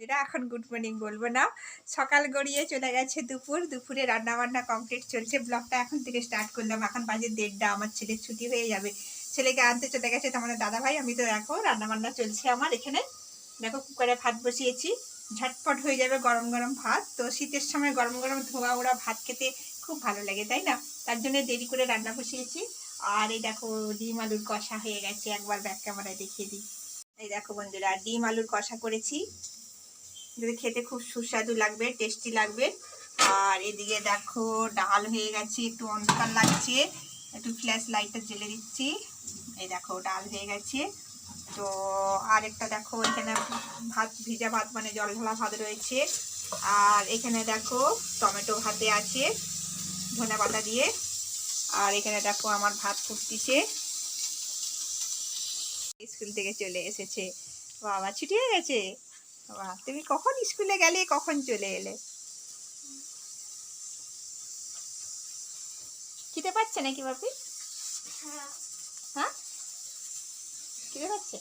দিদা এখন good morning বলব না। সকাল গড়িয়ে চলে গেছে দুপুর, দুপুরে রান্না বান্না কমপ্লিট চলছে। ব্লগটা এখন থেকে স্টার্ট করলাম। এখন বাজে দেড়টা, আমার ছেলের ছুটি হয়ে যাবে। ছেলেকে আনতে চলে গেছে তোমাদের দাদা ভাই আমি তো দেখো রান্না বান্না চলছে আমার এখানে। দেখো কুকারে ভাত বসিয়েছি। ঝটপট হয়ে যাবে গরম গরম ভাত। তো শীতের সময় গরম গরম ধোয়া ওড়া ভাত খেতে খুব ভালো লাগে, তাই না? তার জন্য দেরি করে রান্না বসিয়েছি। আর এই দেখো ডিম আলুর কষা হয়ে গেছে। একবার ব্যাক ক্যামেরায় দেখিয়ে দিই। এই দেখো বন্ধুরা, ডিম আলুর কষা করেছি। যদি খেতে খুব সুস্বাদু লাগবে টেস্টি লাগবে। আর এদিকে দেখো, ডাল হয়ে গেছে, একটু অন্ধকার লাগছে। একটু ফ্ল্যাশ লাইটটা জ্বেলে দিচ্ছি। এই দেখো, ডাল হয়ে গেছে। তো আর একটা দেখো, এখানে ভাত, ভিজা ভাত মানে জল ঢালা ভাত রয়েছে। আর এখানে দেখো, টমেটো ভাতে আছে, ধনে পাতা দিয়ে। আর এখানে দেখো, আমার ভাত ফুটতিছে। স্কুল থেকে চলে এসেছে। বাবা, ছুটি হয়ে গেছে? তুমি কখন স্কুলে গেলে কখন চলে এলে? খিদে পাচ্ছে নাকি বাপি? হ্যাঁ। খিদে পাচ্ছে?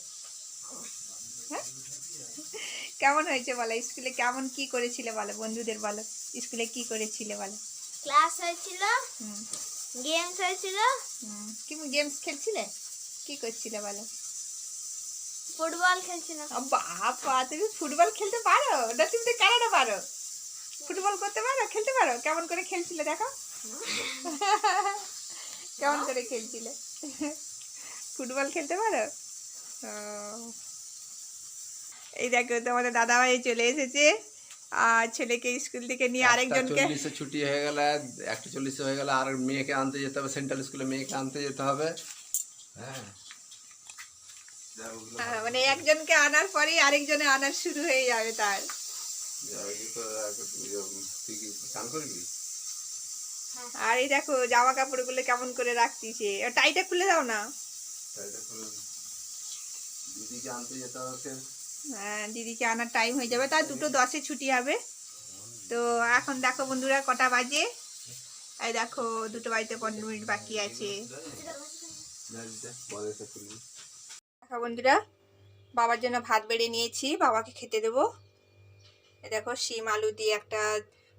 হ্যাঁ? কেমন হয়েছে বলো স্কুলে কেমন কি করেছিলে বলো বন্ধুদের বলো স্কুলে কি করেছিলে বলো? ক্লাস হয়েছিল গেমস হয়েছিল। কি গেমস খেলছিলে? কি করছিলে বলো? ফুটবল খেলছিলাম। বাবা তুমি ফুটবল খেলতে পারো? না তুমি তো কানাডা পারো। ফুটবল করতে পারো? খেলতে পারো? কেমন করে খেলছিলে দেখো। কেমন করে খেলছিলে? ফুটবল খেলতে পারো? ও। এই দেখো তোমাদের দাদাভাই চলে এসেছে। আর ছেলেকে স্কুল থেকে নিয়ে আরেকজনকে চল্লিশে ছুটি হয়ে গেলে একটা চল্লিশে হয়ে গেলে আর মেয়েকে আনতে যেতে হবে সেন্ট্রাল স্কুলে মেয়েকে আনতে যেতে হবে। হ্যাঁ, মানে একজনকে আনার পরেই আরেকজনে আনার শুরু হয়ে যাবে তার। আর এই দেখো, জামা কাপড়গুলো কেমন করে রাখতিছে। টাইটা খুলে দাও না। হ্যাঁ দিদিকে আনার টাইম হয়ে যাবে। তার দুটো দশে ছুটি হবে। তো এখন দেখো বন্ধুরা, কটা বাজে? এই দেখো, দুটো বাজতে পনেরো মিনিট বাকি আছে। দেখো বন্ধুরা, বাবার জন্য ভাত বেড়ে নিয়েছি, বাবাকে খেতে দেবো। দেখো শিম আলু দিয়ে একটা,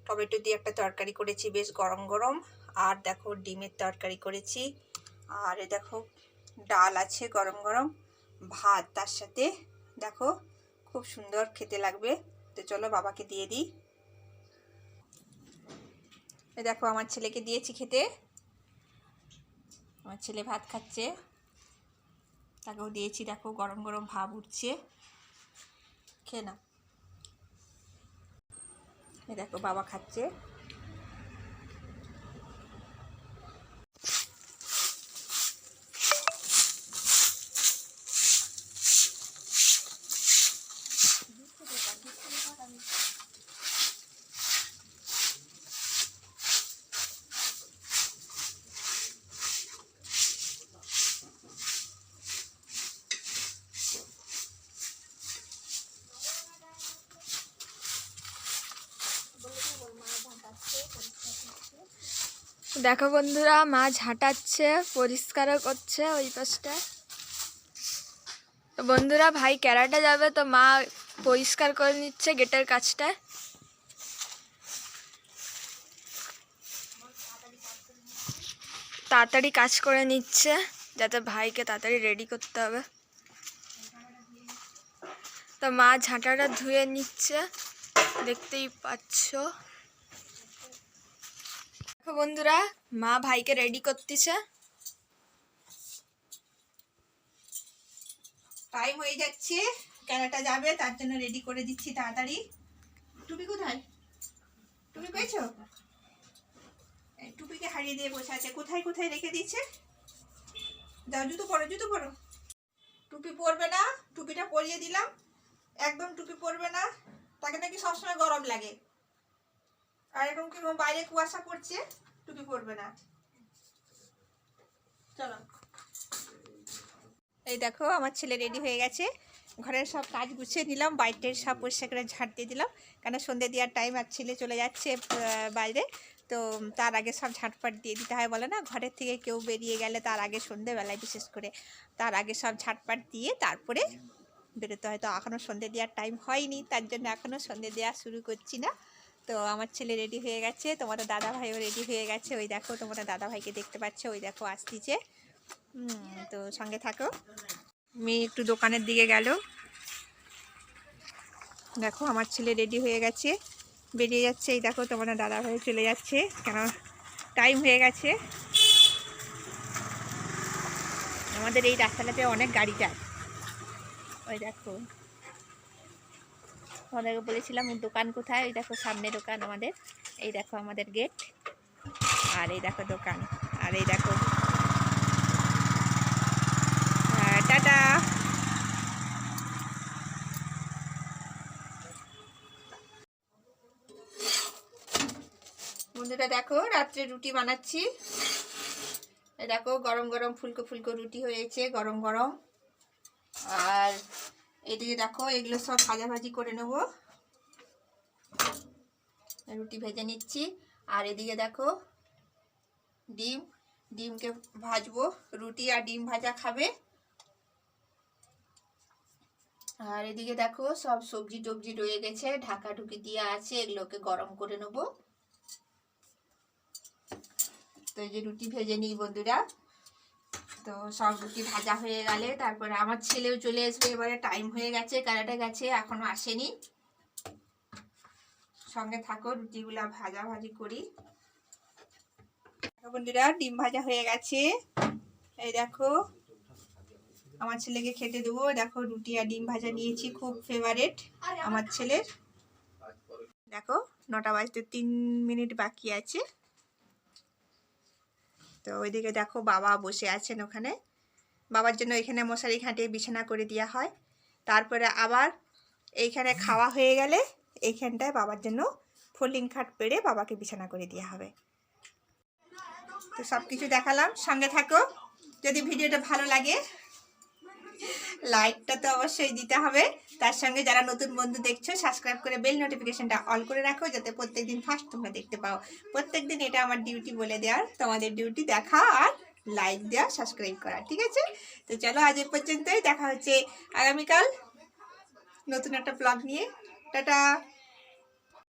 টমেটো দিয়ে একটা তরকারি করেছি, বেশ গরম গরম। আর দেখো ডিমের তরকারি করেছি। আর এ দেখো ডাল আছে গরম গরম, ভাত তার সাথে। দেখো খুব সুন্দর খেতে লাগবে। তো চলো বাবাকে দিয়ে দিই। দেখো আমার ছেলেকে দিয়েছি খেতে। আমার ছেলে ভাত খাচ্ছে। তাকেও দিয়েছি দেখো গরম গরম ভাব উঠছে। খেয়ে না এই দেখো বাবা খাচ্ছে। দেখো বন্ধুরা, মাছ ঝাঁটাচ্ছে পরিষ্কারও করছে ওই পাশটা তো বন্ধুরা, ভাই ক্যারাটে যাবে, তো মা পরিষ্কার করে নিচ্ছে গেটের কাছটা তাড়াতাড়ি কাজ করে নিচ্ছে, যাতে ভাইকে তাড়াতাড়ি রেডি করতে হবে। তো মা ঝাঁটাটা ধুয়ে নিচ্ছে, দেখতেই পাচ্ছ। দেখো বন্ধুরা, মা ভাইকে রেডি করতেছে। টাইম হয়ে যাচ্ছে কেনাটা যাবে, তার জন্য রেডি করে দিচ্ছি তাড়াতাড়ি। টুপি কোথায়? টুপি পেয়েছ? টুপিকে হারিয়ে দিয়ে বসে আছে। কোথায় কোথায় রেখে দিচ্ছে যাও, জুতো পরো জুতো পরো। টুপি পরবে না, টুপিটা পরিয়ে দিলাম। একদম টুপি পরবে না। তাকে নাকি সবসময় গরম লাগে। আর এখন কি বাইরে কুয়াশা পড়ছে? টুপি পরবে না। চলো। এই দেখো, আমার ছেলে রেডি হয়ে গেছে। ঘরের সব কাজ গুছিয়ে নিলাম, বাইরের সব পরিষ্কার করে ঝাড় দিয়ে দিলাম। কেন সন্ধে দেওয়ার টাইম আর ছেলে চলে যাচ্ছে বাইরে। তো তার আগে সব ঝাঁটপাট দিয়ে দিতে হয় বলে না? ঘরের থেকে কেউ বেরিয়ে গেলে তার আগে সন্ধেবেলায় বিশেষ করে। তার আগে সব ঝাঁটপাট দিয়ে তারপরে বেরোতে হয়তো এখনও সন্ধে দেওয়ার টাইম হয়নি, তার জন্য এখনও সন্ধে দেওয়া শুরু করছি না। তো আমার ছেলে রেডি হয়ে গেছে, তোমাদের দাদা ভাইও রেডি হয়ে গেছে। ওই দেখো, তোমাদের দাদা ভাইকে দেখতে পাচ্ছ, ওই দেখো আসতিছে তো সঙ্গে থাকো। মেয়ে একটু দোকানের দিকে গেল। দেখো, আমার ছেলে রেডি হয়ে গেছে। বেরিয়ে যাচ্ছে, এই দেখো, তোমাদের দাদা ভাই চলে যাচ্ছে। কেন টাইম হয়ে গেছে। আমাদের এই রাস্তাটাতে অনেক গাড়ি যায়। ওই দেখো। তোমাদেরকে বলেছিলাম দোকান কোথায়? ওই দেখো সামনে দোকান আমাদের। এই দেখো আমাদের গেট। আর এই দেখো দোকান। আর এই দেখো টাটা। বন্ধুরা দেখো, রাত্রে রুটি বানাচ্ছি। দেখো, গরম গরম ফুলকো ফুলকো রুটি হয়েছে, গরম গরম। আর এদিকে দেখো, এগুলো সব ভাজাভাজি করে নেব। রুটি ভেজে নিচ্ছি। আর এদিকে দেখো, ডিম, ডিমকে ভাজবো। রুটি আর ডিম ভাজা খাবে। আর এদিকে দেখো, সব সবজি টবজি রয়ে গেছে। ঢাকা ঢুকি দিয়ে আছে, এগুলোকে গরম করে নেব। তো এই যে রুটি ভেজে নিই বন্ধুরা। তো সব রুটি ভাজা হয়ে গেলে তারপরে আমার ছেলেও চলে আসবে, এবারে টাইম হয়ে গেছে, কারাটে গেছে, এখনও আসেনি। সঙ্গে থাকো, রুটিগুলা ভাজা ভাজি করি বন্ধুরা, ডিম ভাজা হয়ে গেছে। এই দেখো, আমার ছেলেকে খেতে দেবো। দেখো, রুটি আর ডিম ভাজা নিয়েছি, খুব ফেভারেট আমার ছেলের। দেখো, নটা বাজতে তিন মিনিট বাকি আছে। তো ওইদিকে দেখো বাবা বসে আছেন ওখানে। বাবার জন্য এখানে মশারি খাঁটিয়ে বিছানা করে দেওয়া হয়। তারপরে আবার এইখানে খাওয়া হয়ে গেলে এইখানটায় বাবার জন্য ফোল্ডিং খাট পেড়ে বাবাকে বিছানা করে দেওয়া হবে। তো সব কিছু দেখালাম। সঙ্গে থাকো। যদি ভিডিওটা ভালো লাগে লাইকটা তো অবশ্যই দিতে হবে। তার সঙ্গে যারা নতুন বন্ধু দেখছ সাবস্ক্রাইব করে বেল নোটিফিকেশনটা অল করে রাখো, যাতে প্রত্যেক দিন ফার্স্ট তোমরা দেখতে পাও। প্রত্যেক দিন এটা আমার ডিউটি বলে দেওয়ার, তোমাদের ডিউটি দেখা আর লাইক দেওয়া সাবস্ক্রাইব করা, ঠিক আছে? তো চলো আজ এ পর্যন্তই, দেখা হচ্ছে আগামীকাল নতুন একটা ব্লগ নিয়ে। টাটা!